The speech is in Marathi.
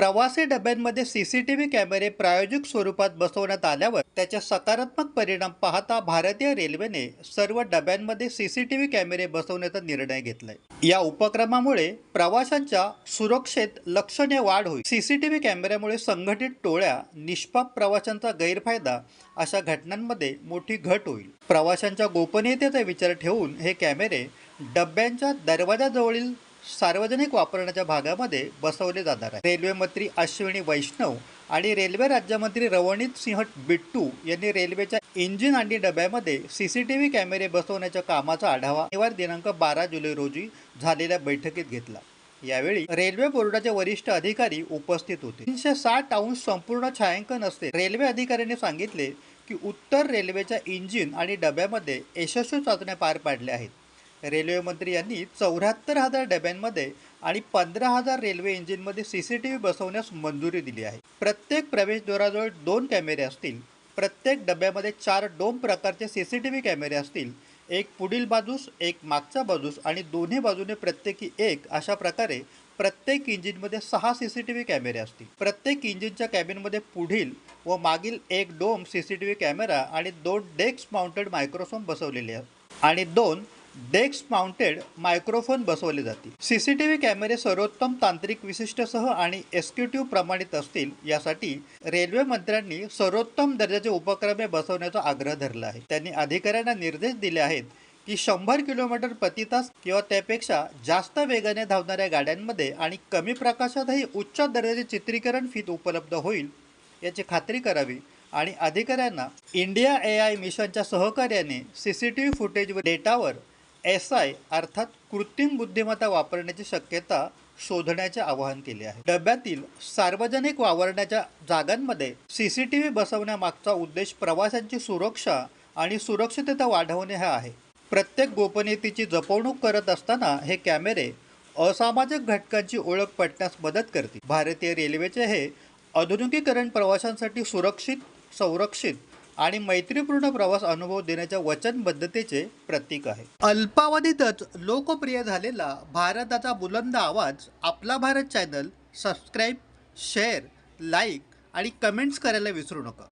प्रवासी डब्यांमध्ये सीसीटीव्ही कॅमेरे प्रायोजिक स्वरूपात बसवण्यात आल्यावर त्याचे सकारात्मक परिणाम पाहता भारतीय रेल्वेने सर्व डब्यांमध्ये सीसीटीव्ही कॅमेरे बसवण्याचा निर्णय घेतलाय. या उपक्रमामुळे प्रवाशांच्या सुरक्षेत लक्षणीय वाढ होईल. सीसीटीव्ही कॅमेऱ्यामुळे संघटित टोळ्या निष्पाप प्रवाशांचा गैरफायदा अशा घटनांमध्ये मोठी घट होईल. प्रवाशांच्या गोपनीयतेचा विचार ठेवून हे कॅमेरे डब्यांच्या दरवाजाजवळील सार्वजनिक वापरण्याच्या भागामध्ये बसवले जाणार आहे. रेल्वे मंत्री अश्विनी वैष्णव आणि रेल्वे राज्यमंत्री रवणीत सिंह बिट्टू यांनी रेल्वेच्या इंजिन आणि डब्यामध्ये सीसीटीव्ही कॅमेरे बसवण्याच्या कामाचा आढावा शनिवार दिनांक बारा जुलै रोजी झालेल्या बैठकीत घेतला. यावेळी रेल्वे बोर्डाचे वरिष्ठ अधिकारी उपस्थित होते. तीनशे साठ अंश संपूर्ण छायांकन असते रेल्वे अधिकाऱ्यांनी सांगितले की उत्तर रेल्वेच्या इंजिन आणि डब्यामध्ये यशस्वी चाचण्या पार पाडल्या आहेत. रेल्वे मंत्री यांनी चौऱ्याहत्तर हजार डब्यांमध्ये आणि पंधरा हजार रेल्वे इंजिनमध्ये सी सी टी व्ही बसवण्यास मंजुरी दिली आहे. प्रत्येक प्रवेशद्वाराजवळ दोन कॅमेरे असतील. प्रत्येक डब्यामध्ये चार डोम प्रकारचे सी सी टी व्ही कॅमेरे असतील. एक पुढील बाजूस एक मागच्या बाजूस आणि दोन्ही बाजूने प्रत्येकी एक अशा प्रकारे प्रत्येक इंजिनमध्ये सहा सी सी टी व्ही कॅमेरे असतील. प्रत्येक इंजिनच्या कॅबिनमध्ये पुढील व मागील एक dome C C T V camera आणि दोन डेस्क माउंटेड मायक्रोफोन बसवलेले आहेत. आणि दोन डेस्क माउंटेड मायक्रोफोन बसवले जातील सीसीटीव्ही कॅमेरे सर्वोत्तम तांत्रिक विशिष्टसह आणि एक्झिक्युटिव्ह प्रमाणित असतील यासाठी रेल्वे मंत्र्यांनी सर्वोत्तम दर्जाचे उपक्रमे बसवण्याचा आग्रह धरला आहे. त्यांनी अधिकाऱ्यांना निर्देश दिले आहेत की शंभर किलोमीटर प्रति तास किंवा त्यापेक्षा जास्त वेगाने धावणाऱ्या गाड्यांमध्ये आणि कमी प्रकाशातही उच्च दर्जाचे चित्रीकरण फीत उपलब्ध होईल याची खात्री करावी आणि अधिकाऱ्यांना इंडिया ए आय मिशनच्या सहकार्याने C C T V footage डेटावर एस आय अर्थात कृत्रिम बुद्धिमत्ता वापरण्याची शक्यता शोधण्याचे आवाहन केले आहे. डब्यातील सार्वजनिक वावरण्याच्या जागांमध्ये सी सी टी व्ही बसवण्यामागचा उद्देश प्रवाशांची सुरक्षा आणि सुरक्षितता वाढवणे हा आहे. प्रत्येक गोपनीयतेची जपवणूक करत असताना हे कॅमेरे असामाजिक घटकांची ओळख पटण्यास मदत करतील. भारतीय रेल्वेचे हे आधुनिकीकरण प्रवाशांसाठी सुरक्षित संरक्षित आणि मैत्रीपूर्ण प्रवास अनुभव देण्याच्या वचनबद्धतेचे प्रतीक आहे. अल्पावधीतच लोकप्रिय झालेला भारताचा बुलंद आवाज आपला Bharat channel subscribe share like आणि कमेंट्स करायला विसरू नका.